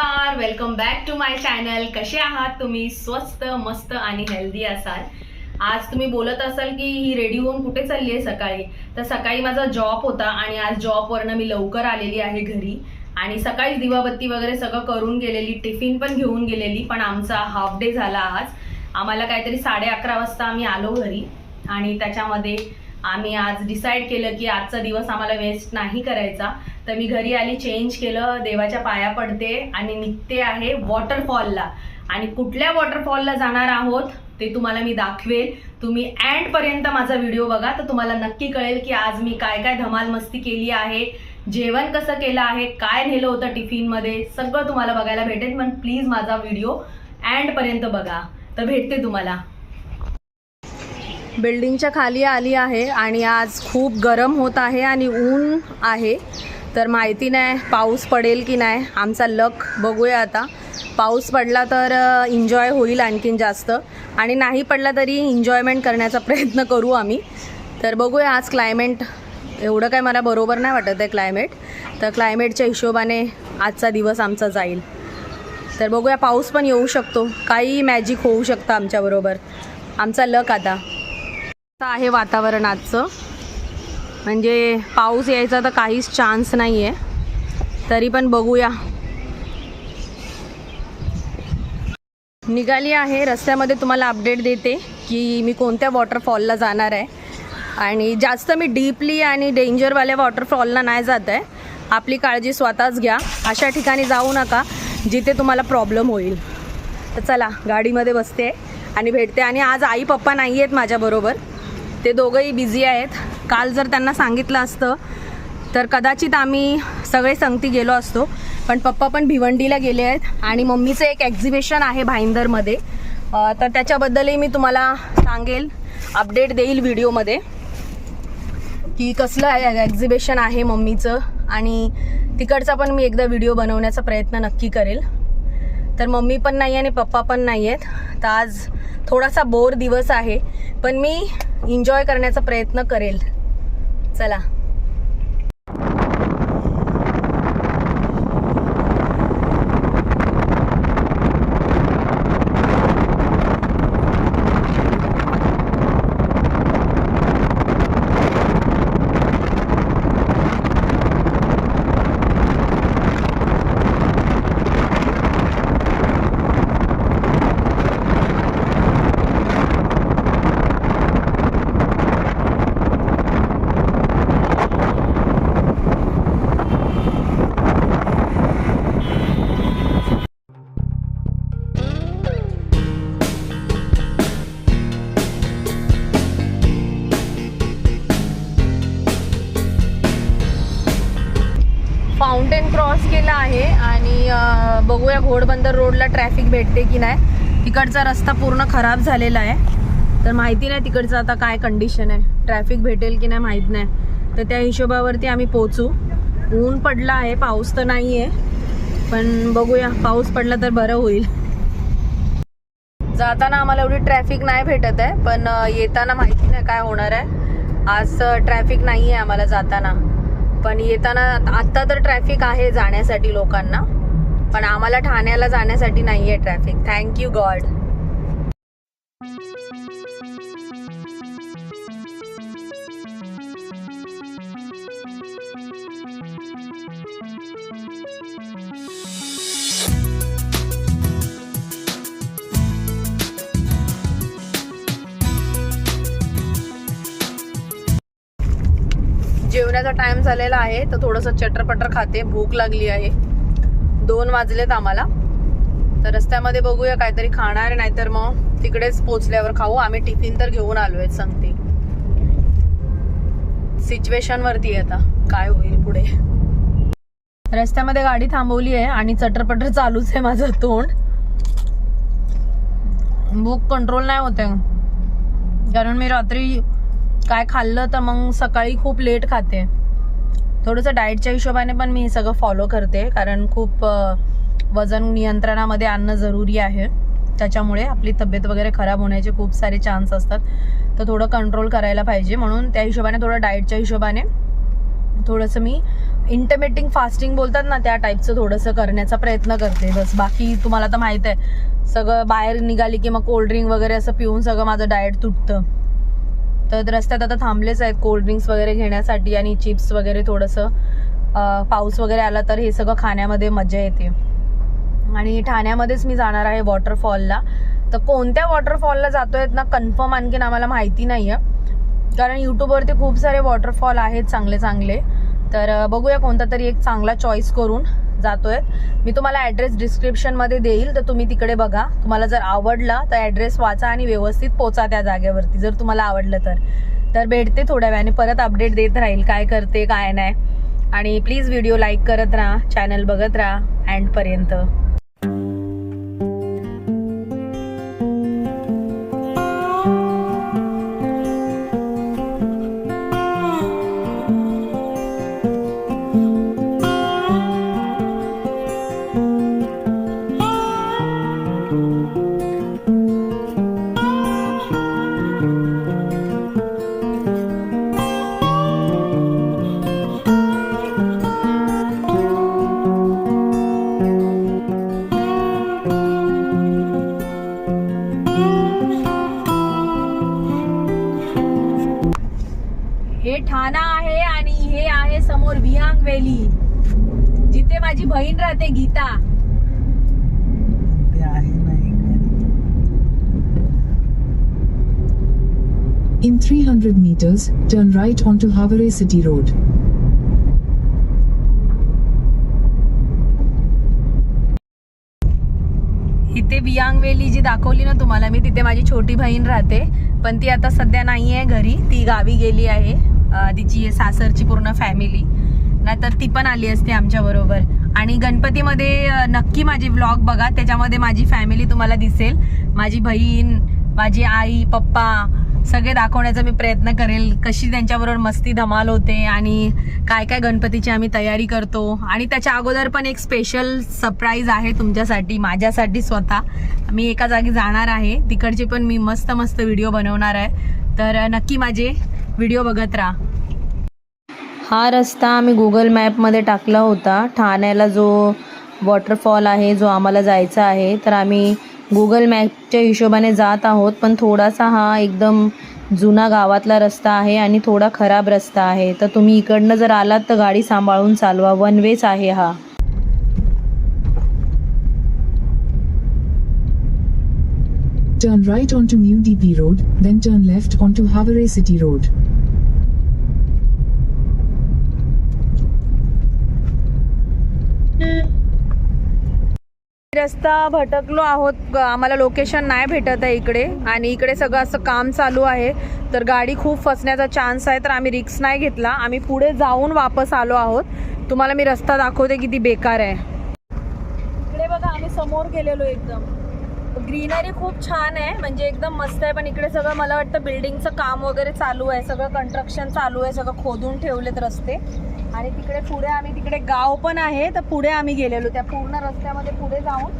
नमस्कार welcome back to my channel कसे आहात तुम्ही? स्वस्त मस्त आणि हेल्दी असाल. आज तुम्ही बोलत असाल की ही रेडी होऊन कुठे चालली आहे सकाळी? तर सकाळी माझा जॉब होता आणि आज जॉबवरनं मी लवकर आलेली आहे घरी. आणि सकाळी दिवाबत्ती वगैरे सगळं करून गेलेली टिफिन पण घेऊन गेलेली पण आमचा हाफ डे झाला आज. आम्हाला काहीतरी साडे अकरा वाजता आम्ही आलो घरी. आणि त्याच्यामध्ये आम्ही आज डिसाईड केलं की आजचा दिवस आम्हाला वेस्ट नाही करायचा. तर मी घरी आली चेंज केलं देवाच्या पाया पडते आणि निघते आहे वॉटरफॉलला आणि कुठल्या वॉटरफॉलला जाणार आहोत ते तुम्हाला मी दाखवेल. तुम्ही अँडपर्यंत माझा व्हिडिओ बघा तर तुम्हाला नक्की कळेल की आज मी काय काय धमाल मस्ती केली आहे. जेवण कसं केलं आहे काय नेलं होतं टिफिनमध्ये सगळं तुम्हाला बघायला भेटेल. पण प्लीज माझा व्हिडिओ अँडपर्यंत बघा. तर भेटते तुम्हाला. बिल्डिंगच्या खाली आली आहे आणि आज खूप गरम होत आहे आणि ऊन आहे. तर माहिती नाही पाऊस पडेल की नाही आमचा लक बघूया आता. पाऊस पडला तर एन्जॉय होईल आणखीन जास्त. आणि नाही पडला तरी एन्जॉयमेंट करण्याचा प्रयत्न करू आम्ही. तर बघूया आज क्लायमेट एवढं काय मला बरोबर नाही वाटत आहे क्लायमेट तर क्लायमेटच्या हिशोबाने आजचा दिवस आमचा जाईल. तर बघूया पाऊस पण येऊ शकतो. काही मॅजिक होऊ शकतं आमच्याबरोबर आमचा लक आता आहे वातावरण आजचं. म्हणजे पाऊस यायचा तर काहीच चान्स नाही आहे तरी पण बघूया. निघाली आहे. रस्त्यामध्ये तुम्हाला अपडेट देते की मी कोणत्या वॉटरफॉलला जाणार आहे. आणि जास्त मी डीपली आणि डेंजरवाल्या वॉटरफॉलला नाही जात आहे. आपली काळजी स्वतःच घ्या. अशा ठिकाणी जाऊ नका जिथे तुम्हाला प्रॉब्लेम होईल. तर चला गाडीमध्ये बसते आणि भेटते. आणि आज आई पप्पा नाही आहेत माझ्याबरोबर. ते दोघंही बिझी आहेत. काल जर त्यांना सांगितलं असतं तर कदाचित आम्ही सगळे संगती गेलो असतो. पण पप्पा पण भिवंडीला गेले आहेत आणि मम्मीचं एक एक्झिबिशन आहे भाईंदरमध्ये. तर त्याच्याबद्दलही मी तुम्हाला सांगेल अपडेट देईल व्हिडिओमध्ये. की कसलं एक्झिबिशन आहे मम्मीचं आणि तिकडचा पण मी एकदा व्हिडिओ बनवण्याचा प्रयत्न नक्की करेल. तर मम्मी पण नाही आणि पप्पा पण नाही आहेत. तर आज थोडासा बोर दिवस आहे पण मी एन्जॉय करण्याचा प्रयत्न करेल. चला ट्रॅफिक भेटते की नाही तिकडचा रस्ता पूर्ण खराब झालेला आहे. तर माहिती नाही तिकडचं आता काय कंडिशन आहे. ट्रॅफिक भेटेल की नाही माहीत नाही. तर त्या हिशोबावरती आम्ही पोचू ऊन पडला आहे पाऊस तर नाही आहे पण बघूया पाऊस पडला तर बरं होईल. जाताना आम्हाला एवढी ट्रॅफिक नाही भेटत आहे पण येताना माहिती नाही काय होणार आहे. आज ट्रॅफिक नाही आहे आम्हाला जाताना. पण येताना आत्ता तर ट्रॅफिक आहे जाण्यासाठी लोकांना. पण आम्हाला ठाण्याला जाण्यासाठी नाही आहे ट्रॅफिक थँक्यू गॉड जेवण्याचा टाइम झालेला आहे तर थोडंसं चटरपटर खाते. भूक लागली आहे. दोन वाजलेत आम्हाला. तर रस्त्यामध्ये बघूया काहीतरी खाणार नाहीतर मग तिकडेच पोचल्यावर खाऊ. आम्ही टिफिन तर घेऊन आलोय सांगते. सिच्युएशन वरती आहे आता. काय होईल पुढे? रस्त्यामध्ये गाडी थांबवली आहे आणि चटरपटर चालूच आहे माझं तोंड. भूक कंट्रोल नाही होते. कारण मी रात्री काय खाल्लं तर मग सकाळी खूप लेट खाते. थोडंसं डाएटच्या हिशोबाने पण मी हे सगळं फॉलो करते. कारण खूप वजन नियंत्रणामध्ये आणणं जरुरी आहे. त्याच्यामुळे आपली तब्येत वगैरे खराब होण्याचे खूप सारे चान्स असतात. तर थोडं कंट्रोल करायला पाहिजे. म्हणून त्या हिशोबाने थोडं डाएटच्या हिशोबाने थोडंसं मी इंटरमिटिंग फास्टिंग बोलतात ना त्या टाईपचं थोडंसं करण्याचा प्रयत्न करते. बस बाकी तुम्हाला तर माहीत आहे सगळं बाहेर निघाली की मग कोल्ड्रिंक वगैरे असं पिऊन सगळं माझं डाएट तुटतं. तर रस्त्यात आता थांबलेच आहेत. कोल्ड्रिंक्स वगैरे घेण्यासाठी आणि चिप्स वगैरे थोडंसं पाऊस वगैरे आला तर हे सगळं खाण्यामध्ये मजा येते. आणि ठाण्यामध्येच मी जाणार आहे वॉटरफॉलला तर कोणत्या वॉटरफॉलला जातोय ना कन्फर्म आणखीन आम्हाला माहिती नाही आहे कारण यूट्यूबवरती खूप सारे वॉटरफॉल आहेत चांगले चांगले तर बघूया कोणता तरी एक चांगला चॉईस करून. जातोय. मी तुम्हाला ॲड्रेस डिस्क्रिप्शनमध्ये देईल तर तुम्ही तिकडे बघा. तुम्हाला जर आवडला तर ॲड्रेस वाचा आणि व्यवस्थित पोचा त्या जागेवरती जर तुम्हाला आवडलं तर. तर भेटते थोड्या वेळाने परत अपडेट देत राहील काय करते काय नाही. आणि प्लीज व्हिडिओ लाईक करत राहा चॅनल बघत राहा अँडपर्यंत In 300 meters, turn right onto Havare City Road. इथे वियांग वेली जी दाखवली ना तुम्हाला मी तिथे माझी छोटी बहीण राहते. पण ती आता सध्या नाही आहे घरी. ती गावी गेली आहे. तिची सासरची पूर्ण फॅमिली नाहीतर ती पण आली असते आमच्याबरोबर आणि गणपतीमध्ये नक्की माझी व्लॉग बघा. त्याच्यामध्ये माझी फॅमिली तुम्हाला दिसेल. माझी बहीण माझी आई पप्पा सगळे दाखवण्याचा मी प्रयत्न करेल. कशी त्यांच्याबरोबर मस्ती धमाल होते आणि काय काय गणपतीची आम्ही तयारी करतो. आणि त्याच्या अगोदर पण एक स्पेशल सरप्राईज आहे तुमच्यासाठी माझ्यासाठी स्वतः. मी एका जागी जाणार आहे. तिकडचे पण मी मस्त मस्त व्हिडिओ बनवणार आहे. तर नक्की माझे व्हिडिओ बघत राहा. हा रस्ता आम्ही गुगल मॅपमध्ये टाकला होता. ठाण्याला जो वॉटरफॉल आहे जो आम्हाला जायचा आहे तर आम्ही गुगल मॅपच्या हिशोबाने जात आहोत पण थोडासा हा एकदम जुना गावातला रस्ता आहे आणि थोडा खराब रस्ता आहे. तर तुम्ही इकडनं जर आलात तर गाडी सांभाळून चालवा. वन वेच आहे हा. Turn right onto New DP Road, then turn left onto Havare City Road. रस्ता भटकलो आहोत. आम्हाला लोकेशन नाही भेटत आहे इकडे. आणि इकडे सगळं असं काम चालू आहे. तर गाडी खूप फसण्याचा चान्स आहे तर आम्ही रिक्स नाही घेतला. आम्ही पुढे जाऊन वापस आलो आहोत. तुम्हाला मी रस्ता दाखवते किती बेकार आहे. इकडे बघा आम्ही समोर गेलेलो एकदम. ग्रीनरी खूप छान आहे म्हणजे एकदम मस्त आहे पण इकडे सगळं मला वाटतं बिल्डिंगचं काम वगैरे चालू आहे सगळं कन्स्ट्रक्शन चालू आहे सगळं खोदून ठेवलेत रस्ते. आणि तिकडे पुढे आम्ही तिकडे गाव पण आहे तर पुढे आम्ही गेलेलो त्या पूर्ण रस्त्यामध्ये पुढे जाऊन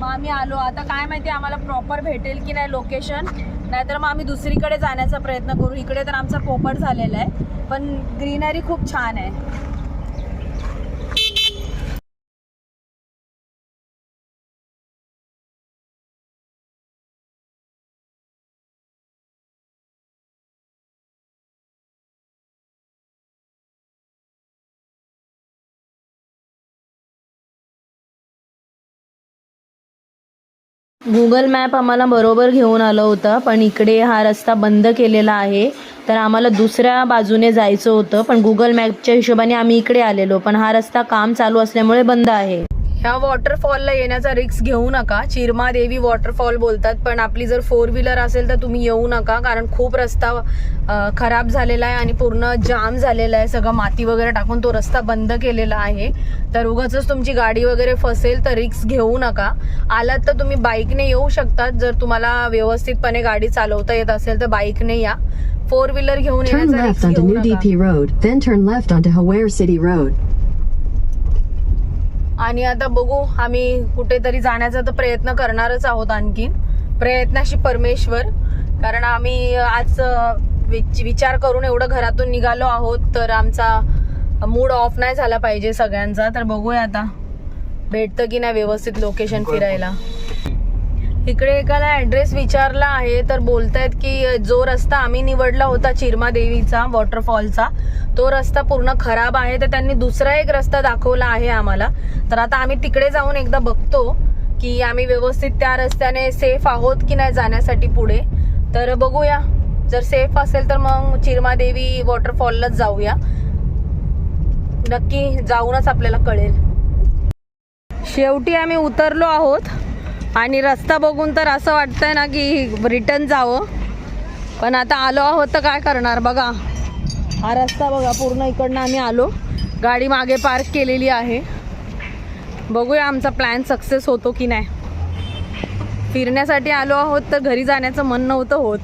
मग आम्ही आलो. आता काय माहिती आम्हाला प्रॉपर भेटेल की नाही लोकेशन नाहीतर मग आम्ही दुसरीकडे जाण्याचा प्रयत्न करू. इकडे तर आमचा पोपट झालेला आहे पण ग्रीनरी खूप छान आहे. गुगल मॅप आम्हाला बरोबर घेऊन आलं होतं पण इकडे हा रस्ता बंद केलेला आहे. तर आम्हाला दुसऱ्या बाजूने जायचं होतं पण गुगल मॅपच्या हिशोबाने आम्ही इकडे आलेलो पण हा रस्ता काम चालू असल्यामुळे बंद आहे. ह्या वॉटरफॉलला येण्याचा रिक्स घेऊ नका. चिरमा देवी वॉटरफॉल बोलतात पण आपली जर फोर व्हीलर असेल तर तुम्ही येऊ नका कारण खूप रस्ता खराब झालेला आहे आणि पूर्ण जाम झालेला आहे. सगळं माती वगैरे टाकून तो रस्ता बंद केलेला आहे. तर उगाच तुमची गाडी वगैरे फसेल तर रिक्स घेऊ नका. आलात तर तुम्ही बाईकने येऊ शकतात. जर तुम्हाला व्यवस्थितपणे गाडी चालवता येत असेल तर बाईकने या. फोर व्हीलर घेऊन येण्याचा रिक्स घेऊ नका DP Road, then turn left onto Haware City Road. आणि आता बघू आम्ही कुठेतरी जाण्याचा तर प्रयत्न करणारच आहोत आणखीन प्रयत्नाशी परमेश्वर. कारण आम्ही आज विचार करून एवढं घरातून निघालो आहोत तर आमचा मूड ऑफ नाही झाला पाहिजे सगळ्यांचा. तर बघूया आता. भेटतं की नाही व्यवस्थित लोकेशन फिरायला? इकडे एकाला ॲड्रेस विचारला आहे तर बोलतायत की जो रस्ता आम्ही निवडला होता चिरमा देवीचा वॉटरफॉलचा तो रस्ता पूर्ण खराब आहे तर त्यांनी दुसरा एक रस्ता दाखवला आहे आम्हाला. तर आता आम्ही तिकडे जाऊन एकदा बघतो की आम्ही व्यवस्थित त्या रस्त्याने सेफ आहोत की नाही जाण्यासाठी पुढे. तर बघूया. जर सेफ असेल तर मग चिरमा देवी वॉटरफॉललाच जाऊया. नक्की जाऊनच आपल्याला कळेल. शेवटी आम्ही उतरलो आहोत. आणि रस्ता बघून तर असं वाटतंय ना की रिटर्न जावं. पण आता आलो आहोत तर काय करणार? बघा. हा रस्ता बघा पूर्ण इकडनं आम्ही आलो. गाडी मागे पार्क केलेली आहे. बघूया आमचा प्लॅन सक्सेस होतो की नाही. फिरण्यासाठी आलो आहोत तर घरी जाण्याचं मन नव्हतं होत.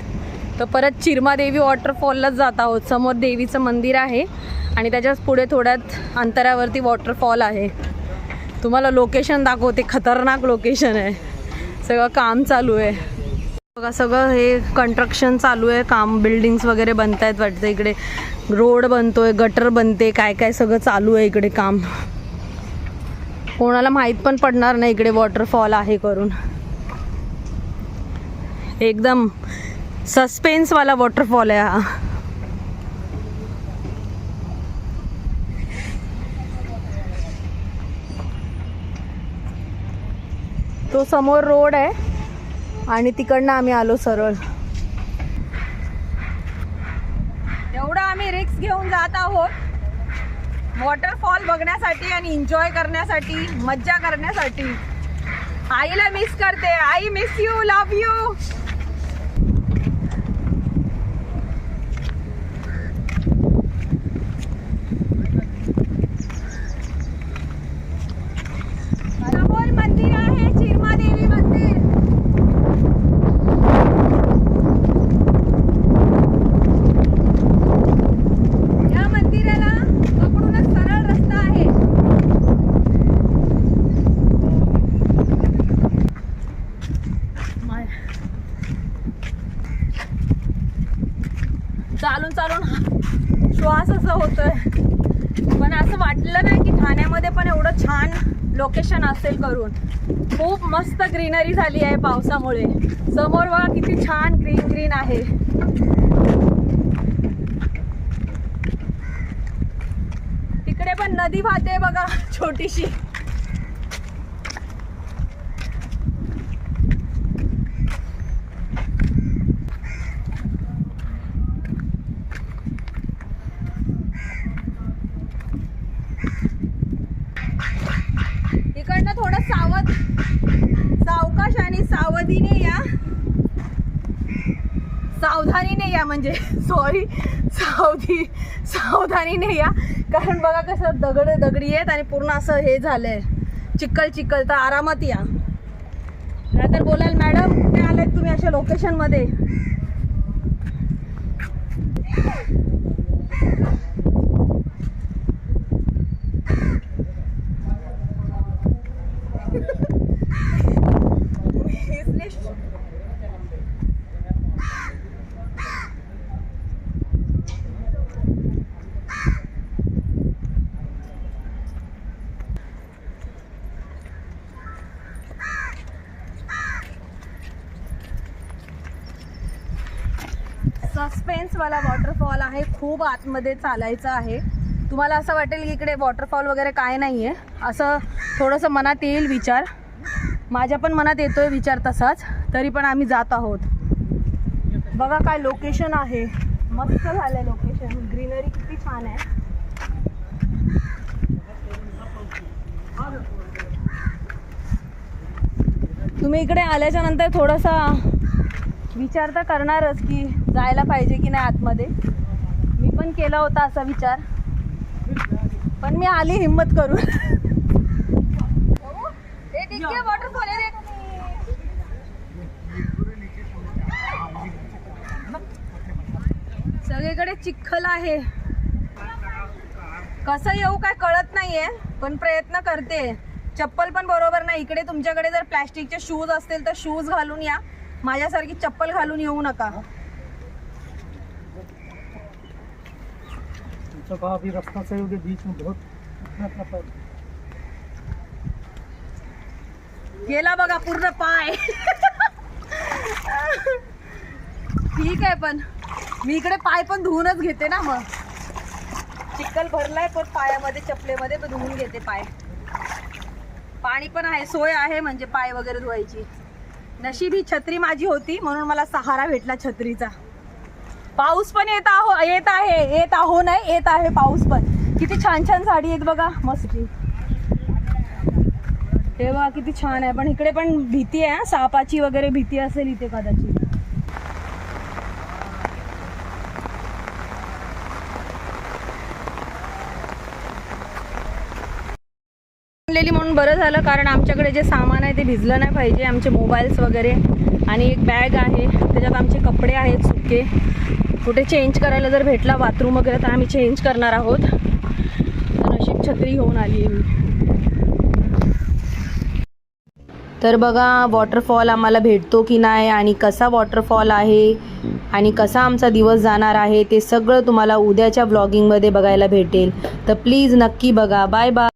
तर परत चिरमादेवी वॉटरफॉललाच जात आहोत. समोर देवीचं मंदिर आहे. आणि त्याच्याच पुढे थोड्यात अंतरावरती वॉटरफॉल आहे. तुम्हाला लोकेशन दाखवते. खतरनाक लोकेशन आहे. सगळं काम चालू आहे. बघा सगळं हे कंस्ट्रक्शन चालू आहे. काम बिल्डिंग्स वगैरे बनत आहेत वाटतं इकडे. रोड बनतोय गटर बनते काय काय सगळं चालू आहे इकडे काम. कोणाला माहीत पण पडणार नाही इकडे वॉटरफॉल आहे करून. एकदम सस्पेन्सवाला वॉटरफॉल आहे हा. तो समोर रोड आहे आणि तिकडनं आम्ही आलो सरळ. एवढं आम्ही रिक्स घेऊन जात आहोत. वॉटरफॉल बघण्यासाठी आणि एन्जॉय करण्यासाठी मज्जा करण्यासाठी. आईला मिस करते. आई मिस यू लव यू समोर मंदिर आहे चिरमा देवी मंदिर या मंदिराला पकडूनच सरळ रस्ता आहे माय- चालून चालून श्वास असं होतोय. पण असं वाटलं नाही की ठाण्यामध्ये पण एवढं छान लोकेशन असेल करून. खूप मस्त ग्रीनरी झाली आहे पावसामुळे. समोर बघा किती छान ग्रीन ग्रीन आहे. तिकडे पण नदी वाहते बघा छोटीशी इकडनं थोडं सावध सावकाश आणि सावधीने या सावधानीने या म्हणजे सॉरी सावधी सावधानीने या. कारण बघा कसं दगड दगडी आहेत आणि पूर्ण असं हे झालंय. चिखल चिखल. तर आरामात या. नाहीतर बोलाल मॅडम कुठे आलेत तुम्ही अशा लोकेशनमध्ये सस्पेन्सवाला वॉटरफॉल आहे खूप आतमध्ये चालायचं आहे. तुम्हाला असं वाटेल की इकडे वॉटरफॉल वगैरे काय नाही आहे असं थोडंसं मनात येईल विचार. माझ्या पण मनात येतो आहे विचार तसाच. तरी पण आम्ही जात आहोत. बघा काय लोकेशन आहे. मस्त झालं आहे लोकेशन ग्रीनरी किती छान आहे. तुम्ही इकडे आल्याच्यानंतर थोडासा विचार तर करणारच की जायला पाहिजे की नाही आतमध्ये. मी पण केला होता असा विचार. पण मी आली हिंमत करून. सगळीकडे चिखल आहे. कसं येऊ काय कळत नाहीये पण प्रयत्न करते. चप्पल पण बरोबर नाही. इकडे तुमच्याकडे जर प्लॅस्टिकचे शूज असतील तर शूज घालून या. माझ्यासारखी चप्पल घालून येऊ नका. अभी रास्ता बीच में बहुत गेला बघा पूर्ण पाय. ठीक आहे पण मी इकडे पाय पण धुवूनच घेते ना मग. चिखल भरलाय पण पायामध्ये चपलेमध्ये पण धुवून घेते पाय. पाणी पण आहे सोय आहे म्हणजे पाय वगैरे धुवायची. नशीब ही छत्री माझी होती म्हणून मला सहारा भेटला छत्रीचा. पाऊस पण येत आहो येत आहे येत आहो नाही येत आहे पाऊस पण. किती छान छान साडी आहेत बघा मस्त. हे बघा किती छान आहे. पण इकडे पण भीती आहे सापाची वगैरे भीती असेल इथे कदाचित. आणलेली म्हणून बरं झालं कारण आमच्याकडे जे सामान आहे ते भिजलं नाही पाहिजे. आमचे मोबाईल्स वगैरे आणि एक बॅग आहे. त्याच्यात आमचे कपडे आहेत सुके. कुठे चेंज करायला जर भेटला बाथरूम वगैरे तर आम्ही चेंज करणार आहोत. तर अशी छत्री घेऊन आली आहे तर बघा वॉटरफॉल आम्हाला भेटतो की नाही आणि कसा वॉटरफॉल आहे आणि कसा आमचा दिवस जाणार आहे ते सगळं तुम्हाला उद्याच्या ब्लॉगिंगमध्ये बघायला भेटेल. तर प्लीज नक्की बघा. Bye bye